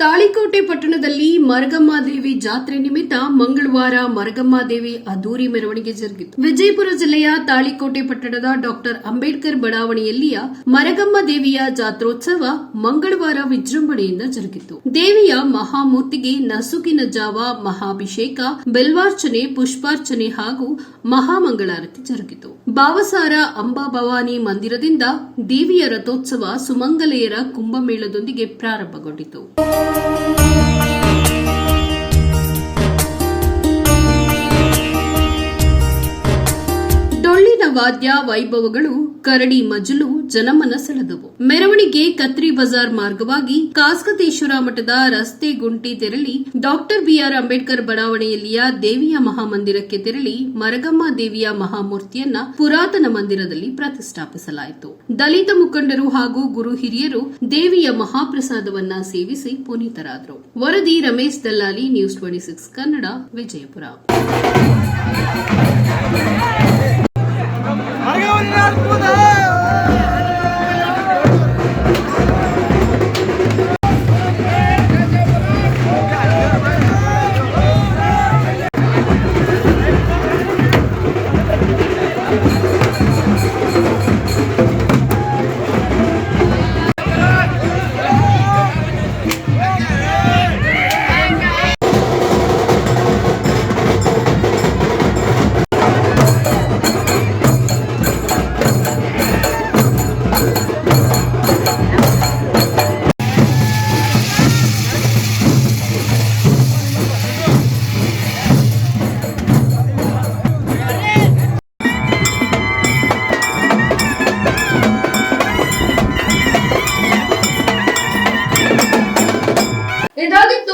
ತಾಳಿಕೋಟೆ ಪಟ್ಟಣದಲ್ಲಿ ಮರಗಮ್ಮ ದೇವಿ ಜಾತ್ರೆ ನಿಮಿತ್ತ ಮಂಗಳವಾರ ಮರಗಮ್ಮ ದೇವಿ ಅದ್ದೂರಿ ಮೆರವಣಿಗೆ ಜರುಗಿತು. ವಿಜಯಪುರ ಜಿಲ್ಲೆಯ ತಾಳಿಕೋಟೆ ಪಟ್ಟಣದ ಡಾಕ್ಟರ್ ಅಂಬೇಡ್ಕರ್ ಬಡಾವಣೆಯಲ್ಲಿಯ ಮರಗಮ್ಮ ದೇವಿಯ ಜಾತ್ರೋತ್ಸವ ಮಂಗಳವಾರ ವಿಜೃಂಭಣೆಯಿಂದ ಜರುಗಿತು. ದೇವಿಯ ಮಹಾಮೂರ್ತಿಗೆ ನಸುಕಿನ ಜಾವ, ಮಹಾಭಿಷೇಕ, ಬೆಲ್ವಾರ್ಚನೆ, ಪುಷ್ಪಾರ್ಚನೆ ಹಾಗೂ ಮಹಾಮಂಗಳಾರತಿ ಜರುಗಿತು. ಬಾವಸಾರ ಅಂಬಾ ಭವಾನಿ ಮಂದಿರದಿಂದ ದೇವಿಯ ರಥೋತ್ಸವ ಸುಮಂಗಲೆಯರ ಕುಂಭಮೇಳದೊಂದಿಗೆ ಪ್ರಾರಂಭಗೊಂಡಿತು. Música ವಾದ್ಯ ವೈಭವಗಳು ಕರಡಿ ಮಜಲು ಜನಮನ ಸೆಳೆದವು ಮೆರವಣಿಗೆ ಕತ್ರಿ ಬಜಾರ್ ಮಾರ್ಗವಾಗಿ ಕಾಸ್ಕತೇಶ್ವರ ಮಠದ ರಸ್ತೆ ಗುಂಟಿ ತೆರಳಿ ಡಾಕ್ಟರ್ ಬಿಆರ್ ಅಂಬೇಡ್ಕರ್ ಬಡಾವಣೆಯಲ್ಲಿಯ ದೇವಿಯ ಮಹಾಮಂದಿರಕ್ಕೆ ತೆರಳಿ ಮರಗಮ್ಮ ದೇವಿಯ ಮಹಾಮೂರ್ತಿಯನ್ನ ಪುರಾತನ ಮಂದಿರದಲ್ಲಿ ಪ್ರತಿಷ್ಠಾಪಿಸಲಾಯಿತು. ದಲಿತ ಮುಖಂಡರು ಹಾಗೂ ಗುರು ಹಿರಿಯರು ದೇವಿಯ ಮಹಾಪ್ರಸಾದವನ್ನ ಸೇವಿಸಿ ಪುನೀತರಾದರು. ವರದಿ Ramesh Dallali, news twenty six Kannada, Vijayapura.